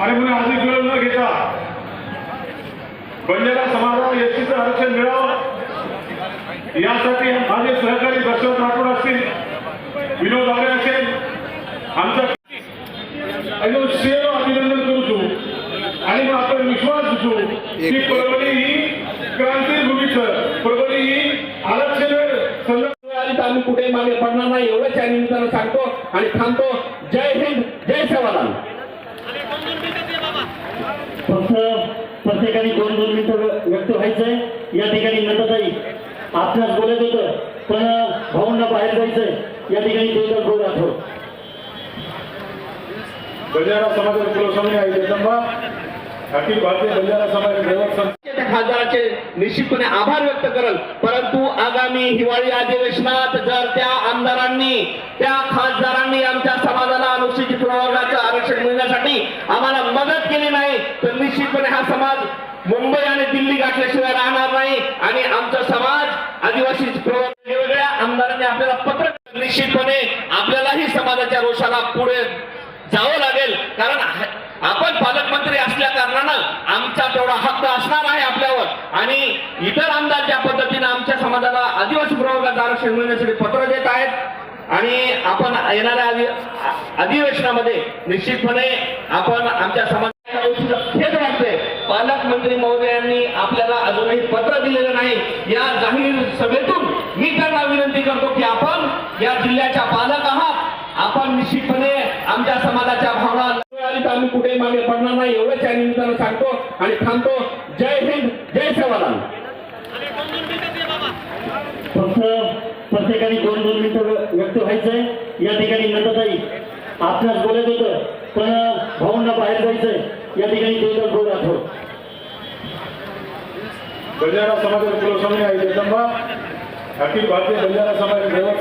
आणि म्हणून अधिक वेळ न घेता बंजारा समाजाला एसटीचं आरक्षण मिळावं. यासाठी माझे सहकारी दशरथ राठोड असतील विनोद आले असेल आमचा सेवा अभिनंदन करू आणि मग आपण विश्वास दिसू की परभणी ही क्रांती भूमीचं परभणी ही आरक्षण संदर्भ आली तर आम्ही कुठे मागे पडणार नाही एवढंच या निमित्तानं सांगतो आणि थांबतो. जय हिंद जय सेवालाल प्रत्येकाने दोन दोन मिनिटं व्यक्त व्हायचंय. या ठिकाणी नंदाताई आपल्याच बोलत होतं पण भाऊंना बाहेर जायचंय. या ठिकाणी देवदास भाऊ राठोड बंजारा समाजाचे कुलस्वामी आहे जगदंबा अखिल भारतीय बंजारा समाज सेवक संघ त्या खासदाराचे निश्चितपणे आभार व्यक्त करल. परंतु आगामी हिवाळी अधिवेशनात जर त्या आमदारांनी त्या खासदारांनी आमच्या समाजाला अनुसूचित आम्हाला मदत केली नाही तर निश्चितपणे हा समाज मुंबई आणि दिल्ली गाठल्याशिवाय राहणार नाही आणि आमचा समाज आदिवासी वेगवेगळ्या आमदारांनी आपल्याला पत्र निश्चितपणे आपल्यालाही समाजाच्या रोषाला पुढे जावं लागेल. कारण आपण पालकमंत्री असल्या कारणानं आमचा तेवढा हक्क असणार आहे आपल्यावर. आणि इतर आमदार ज्या पद्धतीनं आमच्या समाजाला आदिवासी प्रवर्गाचं आरक्षण मिळण्यासाठी पत्र देत आहेत आणि आपण येणाऱ्या अधि- अधिवेशनामध्ये निश्चितपणे आपण आमच्या समाजाच्या गोष्टीला खेद वाटते पालकमंत्री महोदयांनी आपल्याला अजूनही पत्र दिलेलं नाही. या जाहीर सभेतून मी त्यांना विनंती करतो की आपण या जिल्ह्याच्या पालक आहात. आपण निश्चितपणे आमच्या समाजाच्या भावना आम्ही कुठे मागे पडणार नाही. एवढंच या निमित्तानं सांगतो आणि थांबतो. जय हिंद जय सेवालाल प्रत्येकाने दोन दोन मिनिटं व्यक्त व्हायचंय. या ठिकाणी नंदाताई आपल्याच बोलत होतं पण भाऊंना बाहेर जायचंय. या ठिकाणी देवदास भाऊ राठोड बंजारा समाजाचे कुलस्वामी आहे जगदंबा अखिल भारतीय बंजारा समाज सेवक